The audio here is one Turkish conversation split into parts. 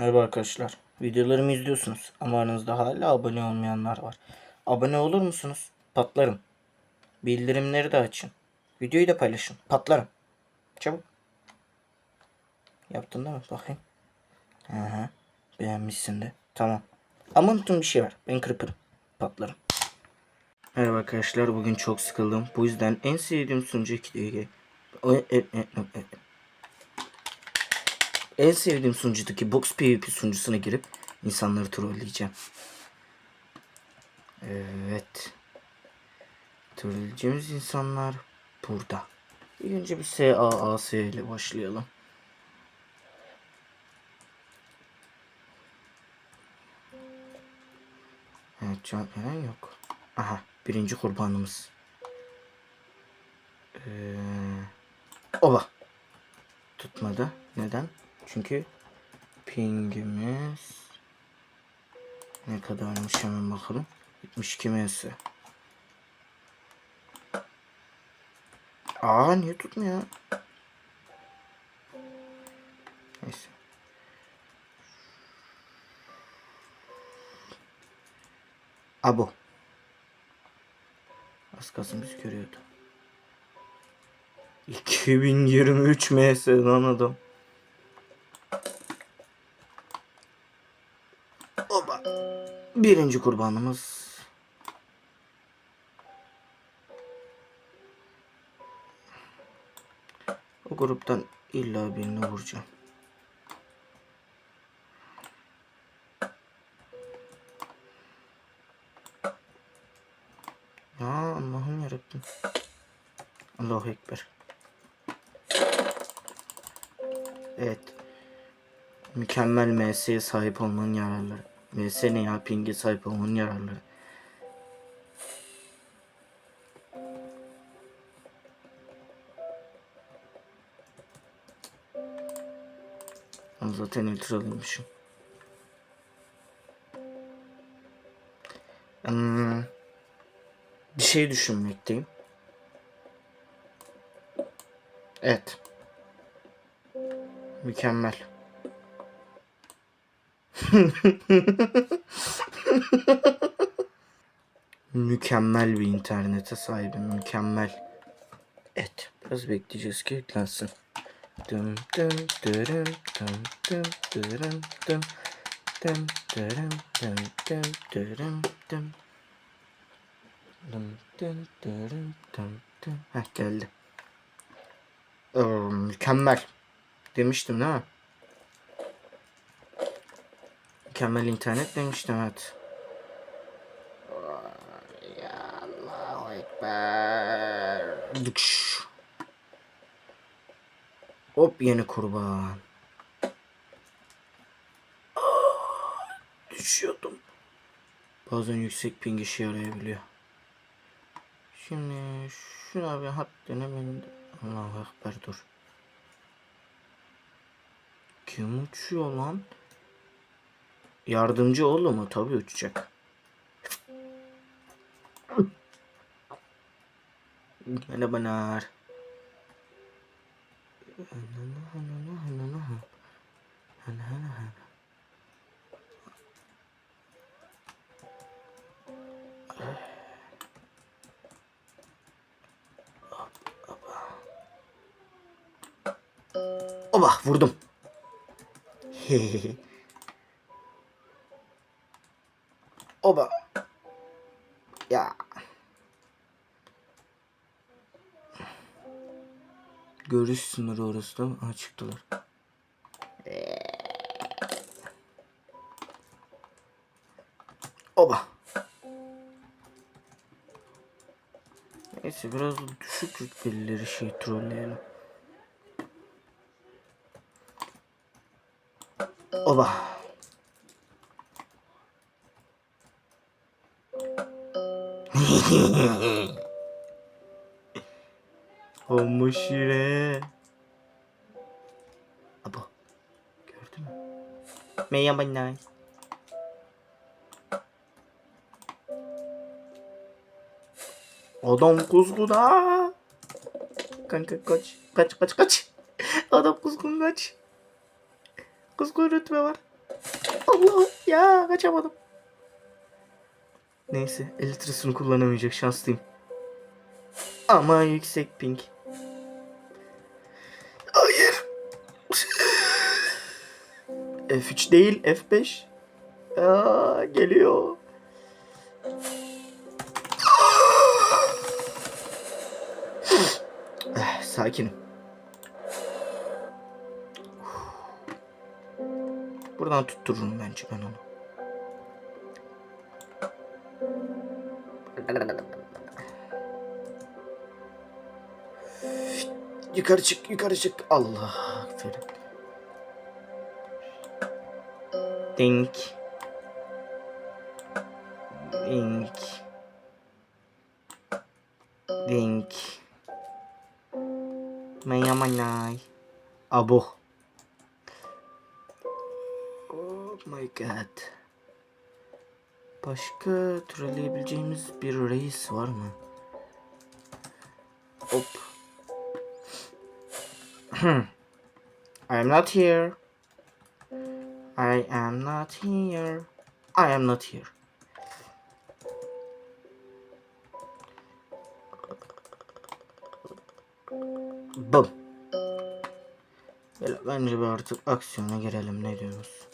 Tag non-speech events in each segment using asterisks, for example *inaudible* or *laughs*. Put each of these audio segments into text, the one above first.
Merhaba arkadaşlar. Videolarımı izliyorsunuz ama aranızda hala abone olmayanlar var. Abone olur musunuz? Patlarım. Bildirimleri de açın. Videoyu da paylaşın. Patlarım. Çabuk. Yaptın değil mi? Bakayım. Aha. Beğenmişsin de. Tamam. Ama unuttum bir şey var. Ben kırpırım. Patlarım. Merhaba arkadaşlar. Bugün çok sıkıldım. Bu yüzden en sevdiğim sunucu 2 O- e- e- e- e- en sevdiğim sunucudaki Box PvP sunucusuna girip insanları trolleyeceğim. Evet. Trolleyeceğimiz insanlar burada. İlk önce bir SAAS ile başlayalım. Evet cevap veren yok. Aha birinci kurbanımız. Ee, oba. Tutmadı. Neden? Çünkü pingimiz ne kadarmış hemen bakalım. 72 ms. Aa niye tutmuyor? Neyse. Abo. Az kalsın bizi görüyordu. 2023 ms lan adam. Birinci kurbanımız. O gruptan illa birini vuracağım. Ya Allah'ım yarabbim. Allahu Ekber. Evet. Mükemmel MS'ye sahip olmanın yararları. MS ne ya? Ping'e sahip olmanın yararları. Ben zaten ultralıymışım. Hmm, bir şey düşünmekteyim. Evet. Mükemmel. *laughs* mükemmel bir internete sahibim. Mükemmel. Evet. Biraz bekleyeceğiz ki yüklensin. Dım dım dırım dım dım dırım dım dım dırım dım dım dırım dım dım dım dırım dım dım Heh geldi. Ee, mükemmel. Demiştim değil mi? Mükemmel internet demiştim evet. Ya Allahu Ekber. Hop yeni kurban. Aa, Düşüyordum. Bazen yüksek ping işe yarayabiliyor. Şimdi şuna bir hat denemenin de. Allahu Ekber dur. Kim uçuyor lan? Yardımcı oğlu mu? Tabii uçacak. Merhabalar. Oba vurdum. *laughs* Oba. Ya. Görüş sınırı orası da ha, çıktılar. Oba. Neyse biraz düşük rütbelileri şey trolleyelim. Oba. *laughs* Homoşire. Abo. Gördün mü? Merhaba nay. Adam kuzguda. Kanka kaç. Kaç kaç kaç. Adam kuzgun kaç. Kuzgun rütbe var. Allah ya kaçamadım. Neyse elitrisini kullanamayacak şanslıyım. Ama yüksek ping. Hayır. *laughs* F3 değil F5. Aa, geliyor. Eh, Sakinim. Buradan tuttururum bence ben onu. Yukarı çık, yukarı çık. Allah aferin. Dink. Dink. Dink. Mayamanay. Abo. Oh my god. Başka türeleyebileceğimiz bir reis var mı? Hop. I am not here. I am not here. I am not here. Bum. Böyle bence bir artık aksiyona girelim ne diyorsunuz?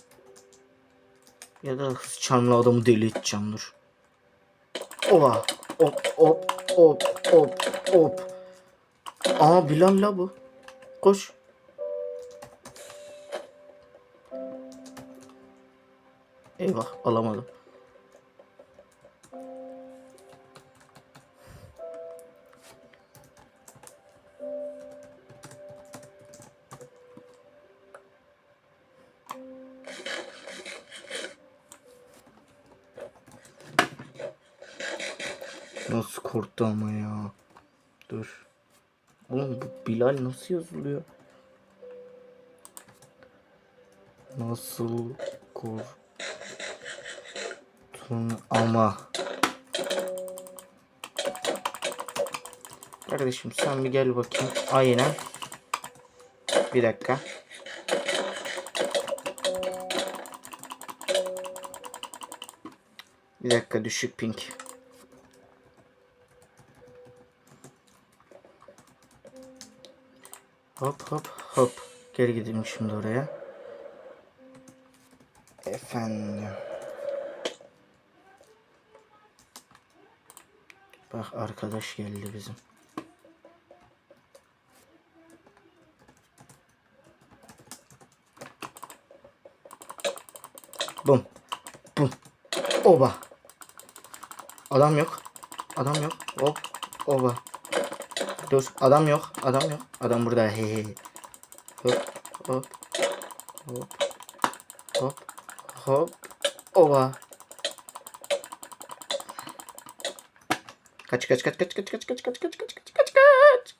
Ya da hız çarmlı adamı deli edeceğim dur. Oha. Hop hop hop hop hop. Aa Bilal la bu. Koş. Eyvah alamadım. Nasıl yazılıyor? Nasıl korktun ama. Kardeşim sen bir gel bakayım. Aynen. Bir dakika. Bir dakika düşük pink. Hop hop hop. Geri gidelim şimdi oraya. Efendim. Bak arkadaş geldi bizim. Bum. Bum. Oba. Adam yok. Adam yok. Hop. Oba. Dur. Adam yok. Adam yok. Adam burada. He he. Hop. Hop. Hop. Hop. Hop. Oba. Kaç kaç kaç kaç kaç kaç kaç kaç kaç kaç kaç kaç kaç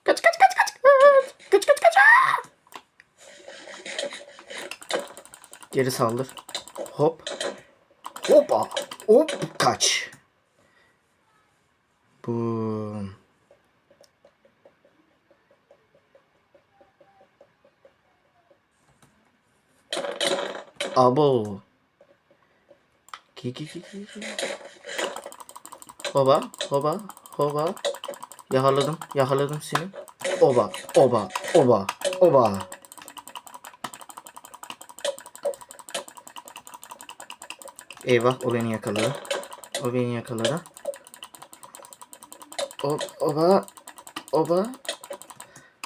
kaç kaç kaç kaç kaç kaç kaç Geri saldır. Hop. Hopa. Hop kaç. Abo. Ki ki ki ki. Hoba, hoba, hoba. Yakaladım, yakaladım seni. Oba, oba, oba, oba. Eyvah, o beni yakaladı. O beni yakaladı. O, oba, oba.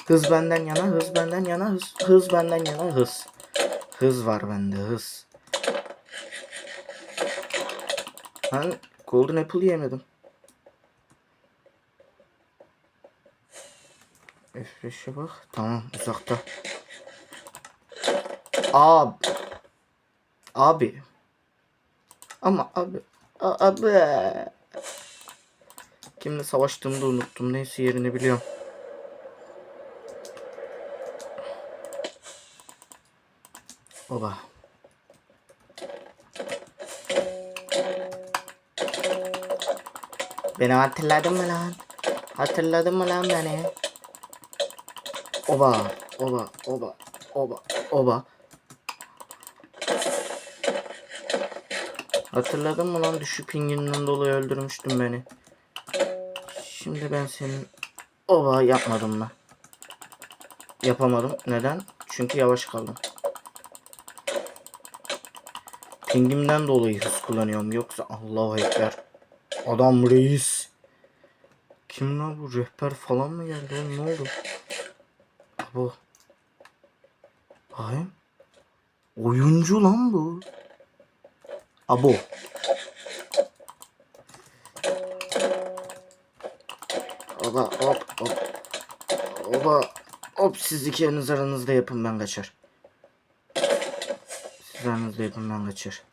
Hız benden yana, hız benden yana, hız, hız benden yana, hız. Hız var bende, hız. Ben Golden Apple yemedim. F5'e bak. Tamam uzakta. Abi. Abi. Ama abi. Abi. Kimle savaştığımı da unuttum. Neyse yerini biliyorum. Oba. Beni hatırladın mı lan? Hatırladın mı lan beni? Oba, oba, oba, oba, oba. Hatırladın mı lan düşük pinginden dolayı öldürmüştün beni. Şimdi ben senin oba yapmadım mı? Yapamadım. Neden? Çünkü yavaş kaldım. Pingimden dolayı hız kullanıyorum. Yoksa Allahu Ekber. Adam reis. Kim lan bu? Rehber falan mı geldi? Ne oldu? Bu. Hayır. Oyuncu lan bu. Abo. Oba hop hop. Oba hop siz ikiniz aranızda yapın ben kaçar. Yapın ben kaçar.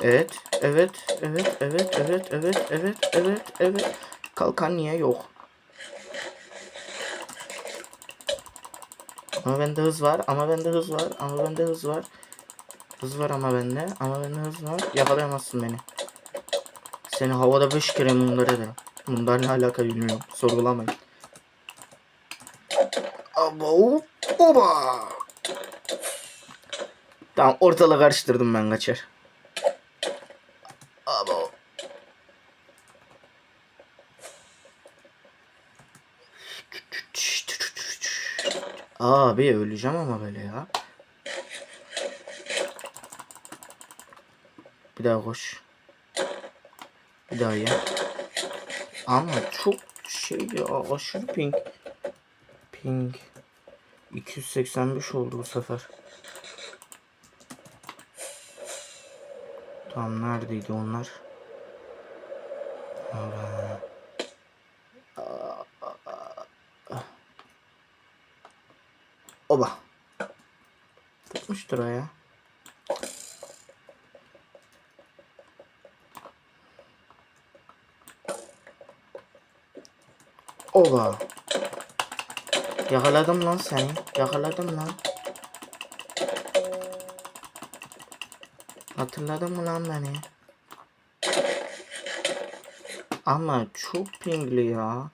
Evet, evet, evet, evet, evet, evet, evet, evet, evet. Kalkan niye yok? Ama bende hız var, ama bende hız var, ama bende hız var. Hız var ama bende, ama bende hız var. Yakalayamazsın beni. Seni havada beş kere mundar ederim. Mundar ne alaka bilmiyorum. Sorgulamayın. Abo, oba. Tamam ortalığı karıştırdım ben kaçar. Abo. Abi öleceğim ama böyle ya. Bir daha koş. Bir daha ya. Ama çok şey ya aşırı ping. Ping. 285 oldu bu sefer. Tam neredeydi onlar? Oba. Tutmuştur o ya. Oba. Yakaladım lan seni. Yakaladım lan. Hatırladın mı lan beni? Ama çok pingli ya.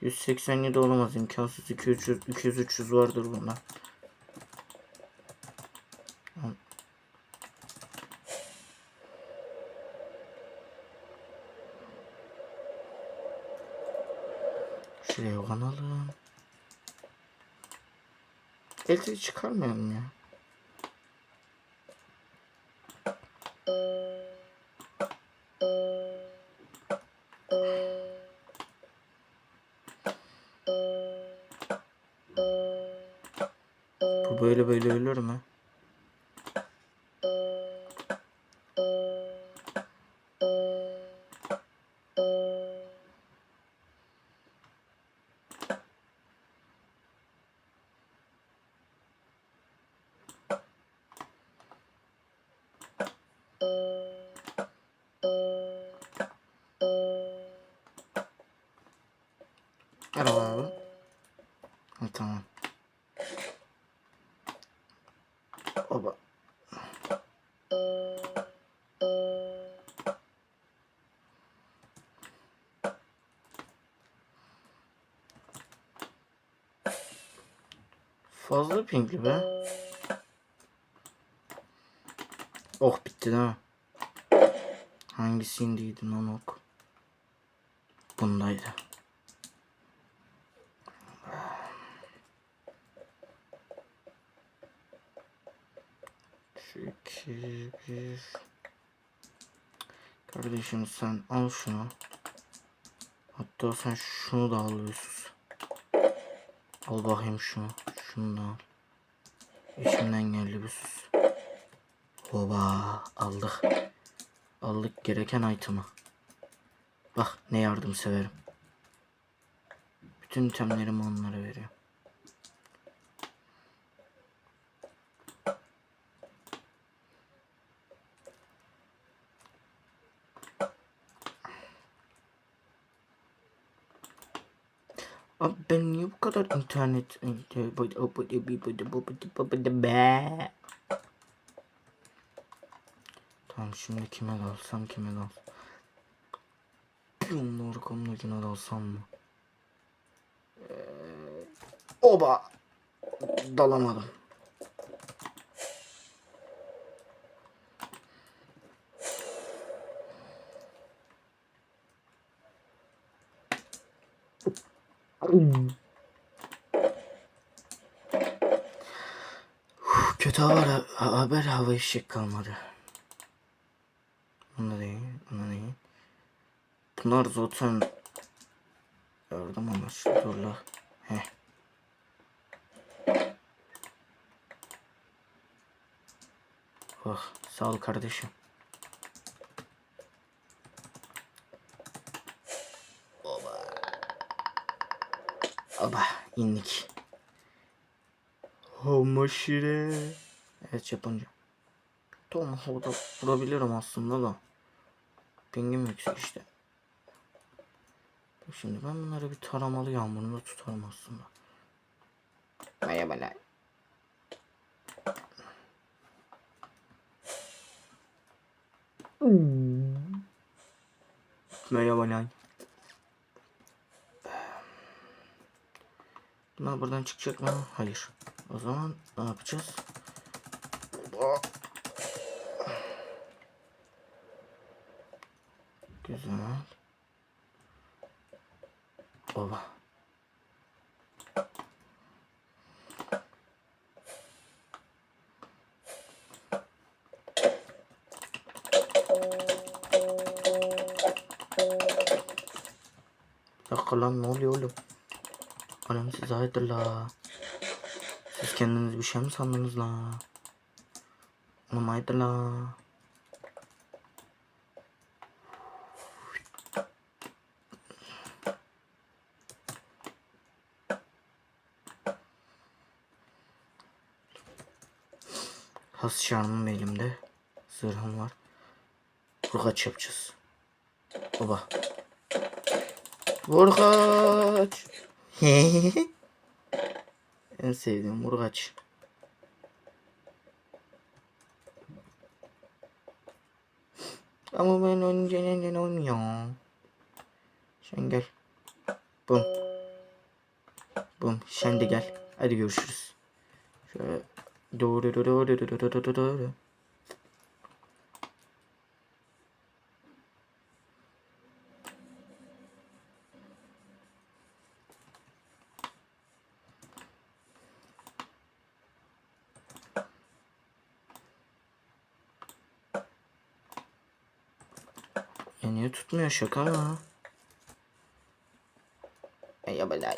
187 olamaz imkansız 200 200 300 vardır bunda. Şuraya kanalım. Elde çıkarmayalım ya. Merhaba abi. Ha, tamam. Oba. Fazla pinkli be. Oh bitti mi? Hangisindeydi lan ok? Bundaydı. Şu bir. Kardeşim sen al şunu. Hatta sen şunu da al Yusuf. Al bakayım şunu. Şunu da al. İçimden geldi bir sus. Oba aldık. Aldık gereken item'ı. Bak ne yardım severim. Bütün itemlerimi onlara veriyorum. Abi ben niye bu kadar internet be? Tamam şimdi kime dalsam kime dalsam. Bunun arkamdakine dalsam mı? Ee, Oba. Dalamadım. Kötü haber, haber hava eşek kalmadı. Bunda değil, bunda değil. Bunlar zaten yardım amaçlı durla. Heh. Oh, sağ ol kardeşim. Oba. Oba, indik. Hamaşire. Evet Japonca. Tamam orada vurabilirim aslında da. Pingim yüksek işte. Şimdi ben bunları bir taramalı yağmurunda tutarım aslında. Merhabalar. Merhabalar. Bunlar buradan çıkacak mı? Hayır. O zaman ne yapacağız? Güzel. Baba. Lan ne oluyor oğlum? Anam siz hayırdır la? Siz kendiniz bir şey mi sandınız la? Anam hayırdır la? Has şarmım elimde. Zırhım var. Vurgaç yapacağız. Baba. Vurgaç. *laughs* en sevdiğim vurgaç. Ama ben önce neden olmuyor? Sen gel. Bum. Bum. Sen de gel. Hadi görüşürüz. Şöyle Ya niye tutmuyor şaka mı? Ya belay.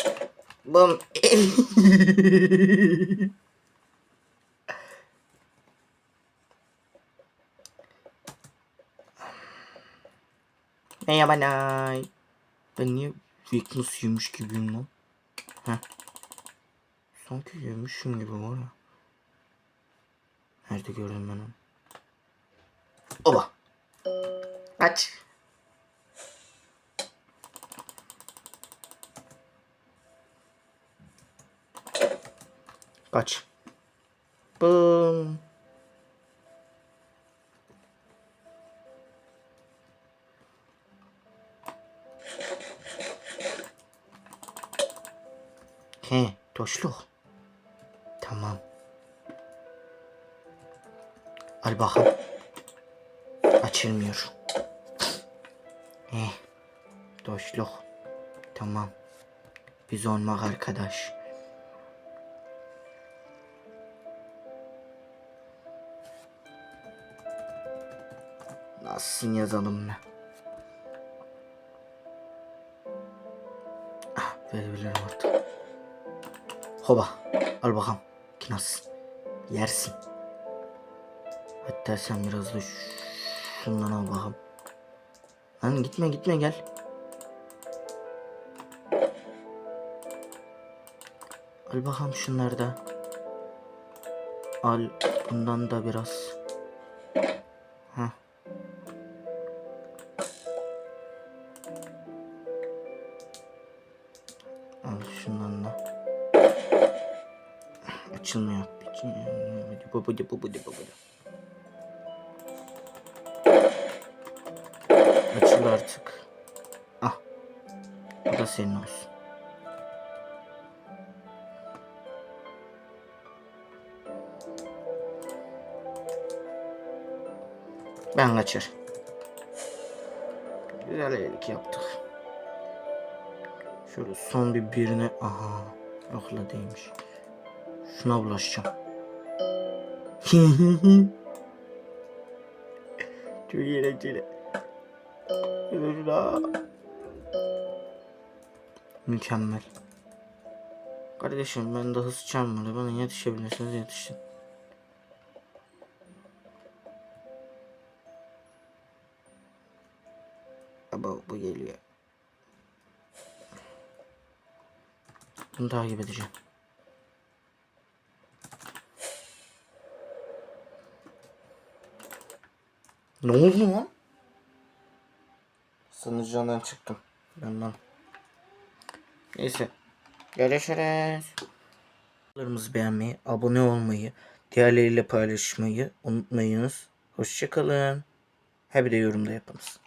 Bum. Merhaba Nay. Ben niye weakness yemiş gibiyim lan? Heh. Sanki yemişim gibi var ya. Nerede gördüm ben onu? Oba. Kaç. Kaç. Bum. He, toşluk. Tamam. Al bakalım. Açılmıyor. He, toşluk. Tamam. Biz olmak arkadaş. Nasıl yazalım ne? Ah, verebilirim artık. Hoba. Al bakalım. Kinas. Yersin. Hatta sen biraz da şundan al bakalım. Lan gitme gitme gel. Al bakalım şunları da. Al bundan da biraz. побуді, побуді, побуді. Açıl artık. Ah. Bu da senin olsun. Ben kaçar. Güzel iyilik yaptık. Şöyle son bir birini aha. Yok la değilmiş. Şuna bulaşacağım. Çok eğlenceli. Mükemmel. Kardeşim ben de hız çarmılı. Bana yetişebilirseniz yetişin. Aba bu geliyor. Bunu takip edeceğim. Ne oldu lan? Sanıcıdan çıktım. Ben lan. Neyse. Görüşürüz. Videolarımızı beğenmeyi, abone olmayı, diğerleriyle paylaşmayı unutmayınız. Hoşçakalın. Ha bir de yorumda yapınız.